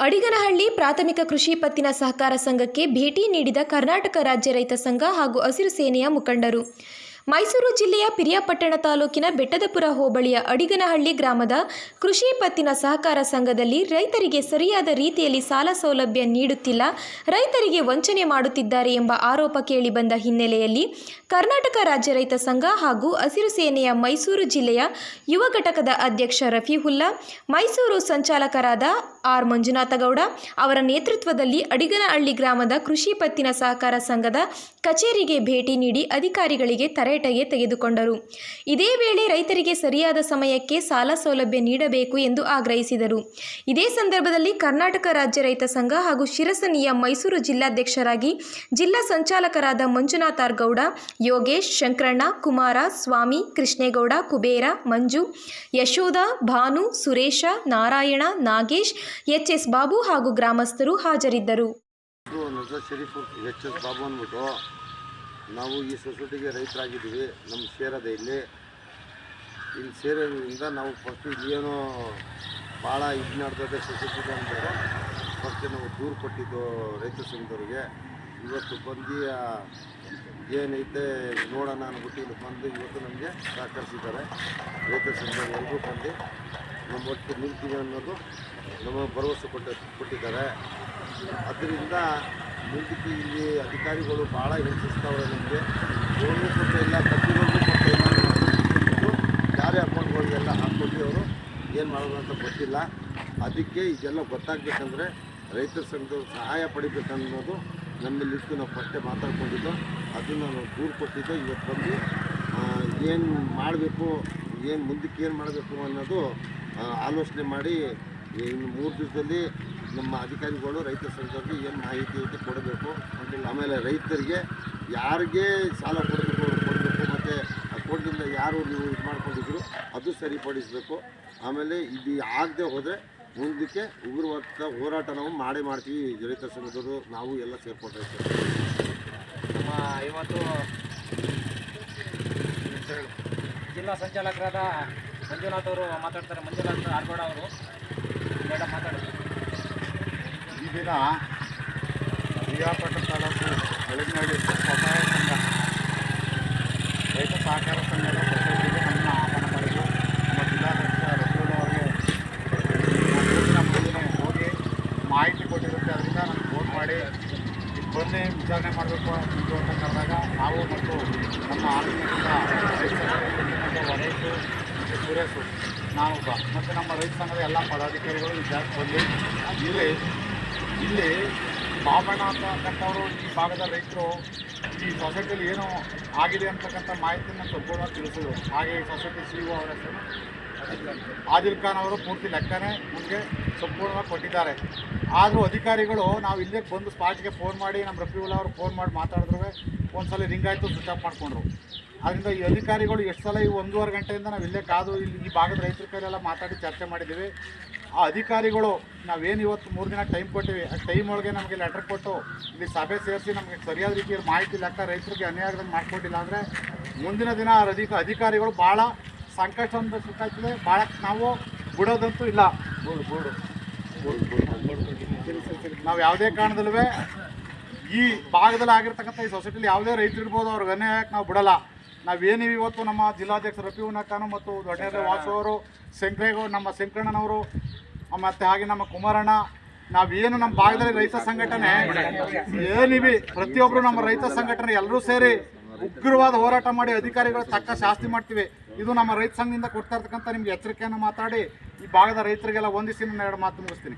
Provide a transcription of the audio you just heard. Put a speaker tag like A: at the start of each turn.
A: ಅಡಿಗನಹಳ್ಳಿ ಪ್ರಾಥಮಿಕ ಕೃಷಿ ಪತ್ತಿನ ಸಹಕಾರ ಸಂಘಕ್ಕೆ ಭೇಟಿ ನೀಡಿದ ಕರ್ನಾಟಕ ರಾಜ್ಯ ರೈತ ಸಂಘ ಹಾಗೂ ಹಸಿರು ಸೇನೆಯ ಮುಖಂಡರು. ಮೈಸೂರು ಜಿಲ್ಲೆಯ ಪಿರಿಯಾಪಟ್ಟಣ ತಾಲೂಕಿನ ಬೆಟ್ಟದಪುರ ಹೋಬಳಿಯ ಅಡಿಗನಹಳ್ಳಿ ಗ್ರಾಮದ ಕೃಷಿ ಪತ್ತಿನ ಸಹಕಾರ ಸಂಘದಲ್ಲಿ ರೈತರಿಗೆ ಸರಿಯಾದ ರೀತಿಯಲ್ಲಿ ಸಾಲ ಸೌಲಭ್ಯ ನೀಡುತ್ತಿಲ್ಲ, ರೈತರಿಗೆ ವಂಚನೆ ಮಾಡುತ್ತಿದ್ದಾರೆ ಎಂಬ ಆರೋಪ ಕೇಳಿಬಂದ ಹಿನ್ನೆಲೆಯಲ್ಲಿ ಕರ್ನಾಟಕ ರಾಜ್ಯ ರೈತ ಸಂಘ ಹಾಗೂ ಹಸಿರು ಸೇನೆಯ ಮೈಸೂರು ಜಿಲ್ಲೆಯ ಯುವ ಘಟಕದ ಅಧ್ಯಕ್ಷ ರಫೀಹುಲ್ಲಾ, ಮೈಸೂರು ಸಂಚಾಲಕರಾದ ಆರ್ ಮಂಜುನಾಥಗೌಡ ಅವರ ನೇತೃತ್ವದಲ್ಲಿ ಅಡಿಗನಹಳ್ಳಿ ಗ್ರಾಮದ ಕೃಷಿ ಪತ್ತಿನ ಸಹಕಾರ ಸಂಘದ ಕಚೇರಿಗೆ ಭೇಟಿ ನೀಡಿ ಅಧಿಕಾರಿಗಳಿಗೆ ತರಾಟೆಗೆ ತೆಗೆದುಕೊಂಡರು. ಇದೇ ವೇಳೆ ರೈತರಿಗೆ ಸರಿಯಾದ ಸಮಯಕ್ಕೆ ಸಾಲ ಸೌಲಭ್ಯ ನೀಡಬೇಕು ಎಂದು ಆಗ್ರಹಿಸಿದರು. ಇದೇ ಸಂದರ್ಭದಲ್ಲಿ ಕರ್ನಾಟಕ ರಾಜ್ಯ ರೈತ ಸಂಘ ಹಾಗೂ ಶಿರಸನಿಯ ಮೈಸೂರು ಜಿಲ್ಲಾಧ್ಯಕ್ಷರಾಗಿ ಜಿಲ್ಲಾ ಸಂಚಾಲಕರಾದ ಮಂಜುನಾಥಾರ್ ಯೋಗೇಶ್ ಶಂಕರಣ್ಣ, ಕುಮಾರ, ಸ್ವಾಮಿ, ಕೃಷ್ಣೇಗೌಡ, ಕುಬೇರ, ಮಂಜು, ಯಶೋಧ, ಭಾನು, ಸುರೇಶ, ನಾರಾಯಣ, ನಾಗೇಶ್ ಎಚ್ ಎಸ್ ಬಾಬು ಹಾಗೂ ಗ್ರಾಮಸ್ಥರು ಹಾಜರಿದ್ದರು.
B: ನಾವು ಈ ಸೊಸೈಟಿಗೆ ರೈತರಾಗಿದ್ದೀವಿ ನಮ್ಮ ಸೇರೋದೇ ಇಲ್ಲಿ. ಇಲ್ಲಿ ಸೇರೋದ್ರಿಂದ ನಾವು ಫಸ್ಟ್ ಇಲ್ಲೇನೋ ಭಾಳ ಇದು ನಡೆದದೆ ಸೊಸೈಟಿಗೆ ಅಂತಾರೆ. ಫಸ್ಟ್ ನಾವು ದೂರು ಕೊಟ್ಟಿದ್ದು ರೈತ ಸಂಘದವ್ರಿಗೆ. ಇವತ್ತು ಬಂದು ಏನೈತೆ ನೋಡೋಣ ಅಂದ್ಬಿಟ್ಟು ಇಲ್ಲಿ ಬಂದು ಇವತ್ತು ನಮಗೆ ಸಹಕರಿಸಿದ್ದಾರೆ ರೈತ ಸಂಘದವ್ರು ಎಲ್ಲರೂ ಬಂದು ನಮ್ಮ ಒಟ್ಟಿಗೆ ನಿಲ್ತೀವಿ ಅನ್ನೋದು ನಮ್ಮ ಭರವಸೆ ಕೊಟ್ಟ, ಕೊಟ್ಟಿದ್ದಾರೆ. ಅದರಿಂದ ಮುಂದಕ್ಕೆ ಇಲ್ಲಿ ಅಧಿಕಾರಿಗಳು ಭಾಳ ಹಿಂಸಿಸ್ತಾವ್ರೆ ನಮಗೆ. ಲೋನು ಕೊಟ್ಟಿಲ್ಲ ಕೊಟ್ಟಿಲ್ಲ ಅನ್ನೋದು ಯಾರೇ ಅಕೌಂಟ್ಗಳಿಗೆಲ್ಲ ಹಾಕ್ಕೊಂಡು ಅವರು, ಏನು ಮಾಡೋದು ಅಂತ ಗೊತ್ತಿಲ್ಲ. ಅದಕ್ಕೆ ಇದೆಲ್ಲ ಗೊತ್ತಾಗಬೇಕಂದ್ರೆ ರೈತರ ಸಂಘದವ್ರು ಸಹಾಯ ಪಡಿಬೇಕನ್ನೋದು ನಮ್ಮಲ್ಲಿಟ್ಟು ನಾವು ಫಸ್ಟೇ ಮಾತಾಡ್ಕೊಂಡಿದ್ದು. ಅದನ್ನು ನಾವು ದೂರು ಕೊಟ್ಟಿದ್ದು. ಇವತ್ತು ಬಂದು ಏನು ಮಾಡಬೇಕು, ಏನು ಮುಂದಕ್ಕೆ ಏನು ಮಾಡಬೇಕು ಅನ್ನೋದು ಆಲೋಚನೆ ಮಾಡಿ ಇನ್ನು ಮೂರು ದಿವಸದಲ್ಲಿ ನಮ್ಮ ಅಧಿಕಾರಿಗಳು ರೈತ ಸಂಘದವ್ರಿಗೆ ಏನು ಮಾಹಿತಿ ಅಂತ ಕೊಡಬೇಕು. ಆಮೇಲೆ ರೈತರಿಗೆ ಯಾರಿಗೆ ಸಾಲ ಕೊಡಬೇಕು ಕೊಡಬೇಕು. ಮತ್ತು ಅಕೌಂಟಿಂದ ಯಾರು ನೀವು ಇದು ಮಾಡ್ಕೊಂಡಿದ್ರು ಅದು ಸರಿಪಡಿಸಬೇಕು. ಆಮೇಲೆ ಇದು ಆಗದೆ ಹೋದರೆ ಮುಂದಕ್ಕೆ ಉಗ್ರವಾದ ಹೋರಾಟ ನಾವು ಮಾಡೇ ಮಾಡ್ತೀವಿ. ರೈತ ಸಂಘದವರು, ನಾವು ಎಲ್ಲ ಸೇರ್ಕೊಂಡ್ರೆ
C: ನಮ್ಮ ಇವತ್ತು ಜಿಲ್ಲಾ ಸಂಚಾಲಕರಾದ ಮಂಜುನಾಥ್ ಅವರು ಮಾತಾಡ್ತಾರೆ. ಮಂಜುನಾಥ್ ಆರ್ಗೋಡ ಅವರು.
D: ಈ ದಿನ ಬಿಯಾಪಟ್ಟಣ ತಾಲೂಕು ಬೆಳಗಿನಹಳ್ಳಿ ಸ್ವಸಹಾಯ ಸಂಘ, ರೈತ ಸಹಕಾರ ಸಂಘದ ಸೊಸೈಟಿಗೆ ನಮ್ಮ ಆಹ್ವಾನ ಪಡೆದು ನಮ್ಮ ಜಿಲ್ಲಾಧ್ಯಕ್ಷ ರಸೂಲ್ ಅವರಿಗೆ ಹೋಗಿ ಮಾಹಿತಿ ಕೊಟ್ಟಿರುತ್ತೆ. ಅದರಿಂದ ನನಗೆ ಫೋನ್ ಮಾಡಿ ಬನ್ನಿ, ವಿಚಾರಣೆ ಮಾಡಬೇಕು ಅಂತ ಕರೆದಾಗ ನಾವು ಮತ್ತು ನಮ್ಮ ಆರೋಗ್ಯದಿಂದ ರೈತರ ಮತ್ತು ಸುರೇಶು ನಾನು ಒಬ್ಬ ಮತ್ತು ನಮ್ಮ ರೈತ ಸಂಘದ ಎಲ್ಲ ಪದಾಧಿಕಾರಿಗಳು ವಿದ್ಯಾರ್ಥಿ ಬಂದು ಇಲ್ಲಿ ಇಲ್ಲಿ ಬಾಬಣ್ಣ ಅಂತಕ್ಕಂಥವರು ಈ ಭಾಗದ ರೈತರು ಈ ಸೊಸೈಟಿಯಲ್ಲಿ ಏನು ಆಗಿದೆ ಅಂತಕ್ಕಂಥ ಮಾಹಿತಿಯನ್ನು ಸಂಪೂರ್ಣವಾಗಿ ತಿಳಿಸಿದರು ಹಾಗೆ ಈ ಸೊಸೈಟಿ ಸಿ ಒ ಅವರ ಹೆಸರು. ಆದಿಲ್ ಖಾನ್ ಅವರು ಪೂರ್ತಿ ಲೆಕ್ಕನೇ ನಮಗೆ ಸಂಪೂರ್ಣವಾಗಿ ಕೊಟ್ಟಿದ್ದಾರೆ. ಆದರೂ ಅಧಿಕಾರಿಗಳು ನಾವು ಇಲ್ಲೇ ಬಂದು ಸ್ಪಾಟ್ಗೆ ಫೋನ್ ಮಾಡಿ, ನಮ್ಮ ರಫೀವುಲ್ಲಾ ಅವರು ಫೋನ್ ಮಾಡಿ ಮಾತಾಡಿದ್ರು ಒಂದ್ಸಲ ರಿಂಗ್ ಆಯಿತು, ಸ್ವಿಚ್ ಆಫ್ ಮಾಡಿಕೊಂಡ್ರು. ಆದ್ದರಿಂದ ಈ ಅಧಿಕಾರಿಗಳು ಎಷ್ಟು ಸಲ ಈ ಒಂದೂವರೆ ಗಂಟೆಯಿಂದ ನಾವು ಇಲ್ಲೇ ಕಾದು, ಇಲ್ಲಿ ಈ ಭಾಗದ ರೈತರ ಕೈಲೆಲ್ಲ ಮಾತಾಡಿ ಚರ್ಚೆ ಮಾಡಿದ್ದೀವಿ. ಆ ಅಧಿಕಾರಿಗಳು ನಾವೇನು ಇವತ್ತು ಮೂರು ದಿನ ಟೈಮ್ ಕೊಟ್ಟಿವಿ, ಆ ಟೈಮ್ ಒಳಗೆ ನಮಗೆ ಲೆಟರ್ ಕೊಟ್ಟು ಇಲ್ಲಿ ಸಭೆ ಸೇರಿಸಿ ನಮಗೆ ಸರಿಯಾದ ರೀತಿಯಲ್ಲಿ ಮಾಹಿತಿ ಲೆಕ್ಕ ರೈತರಿಗೆ ಅನ್ಯಾಯದಂಗೆ ಮಾಡಿಕೊಟ್ಟಿಲ್ಲ ಅಂದರೆ ಮುಂದಿನ ದಿನ ಅಧಿಕ, ಅಧಿಕಾರಿಗಳು ಭಾಳ ಸಂಕಷ್ಟ ಸಿಕ್ಕಾಗ್ತದೆ ಭಾಳ ನಾವು ಬಿಡೋದಂತೂ ಇಲ್ಲ. ನಾವು ಯಾವುದೇ ಕಾರಣದಲ್ಲೂ ಈ ಭಾಗದಲ್ಲಿ ಆಗಿರ್ತಕ್ಕಂಥ ಈ ಸೊಸೈಟಿಲಿ ಯಾವುದೇ ರೈತರು ಇರ್ಬೋದು, ಅವ್ರಿಗೆ ಅನ್ಯಾಯಕ್ಕೆ ನಾವು ಬಿಡಲ್ಲ. ನಾವೇನು ಇವತ್ತು ನಮ್ಮ ಜಿಲ್ಲಾಧ್ಯಕ್ಷ ರಫಿ ಖಾನ್ ಮತ್ತು ದೊಡ್ಡ ವಾಸು ಅವರು ನಮ್ಮ ಶಂಕರಣ್ಣನವರು ಮತ್ತು ಹಾಗೆ ನಮ್ಮ ಕುಮಾರಣ್ಣ ನಾವೇನು ನಮ್ಮ ಭಾಗದಲ್ಲಿ ರೈತ ಸಂಘಟನೆ ಏನಿವಿ ಪ್ರತಿಯೊಬ್ಬರು ನಮ್ಮ ರೈತ ಸಂಘಟನೆ ಎಲ್ಲರೂ ಸೇರಿ ಉಗ್ರವಾದ ಹೋರಾಟ ಮಾಡಿ ಅಧಿಕಾರಿಗಳು ತಕ್ಕ ಶಾಸ್ತಿ ಮಾಡ್ತೀವಿ. ಇದು ನಮ್ಮ ರೈತ ಸಂಘದಿಂದ ಕೊಡ್ತಾ ಇರ್ತಕ್ಕಂಥ ನಿಮ್ಗೆ ಎಚ್ಚರಿಕೆಯನ್ನು ಮಾತಾಡಿ ಈ ಭಾಗದ ರೈತರಿಗೆಲ್ಲ ಒಂದಿಸಿ ನಾನು ಎರಡು ಮಾತು ಮುಗಿಸ್ತೀನಿ.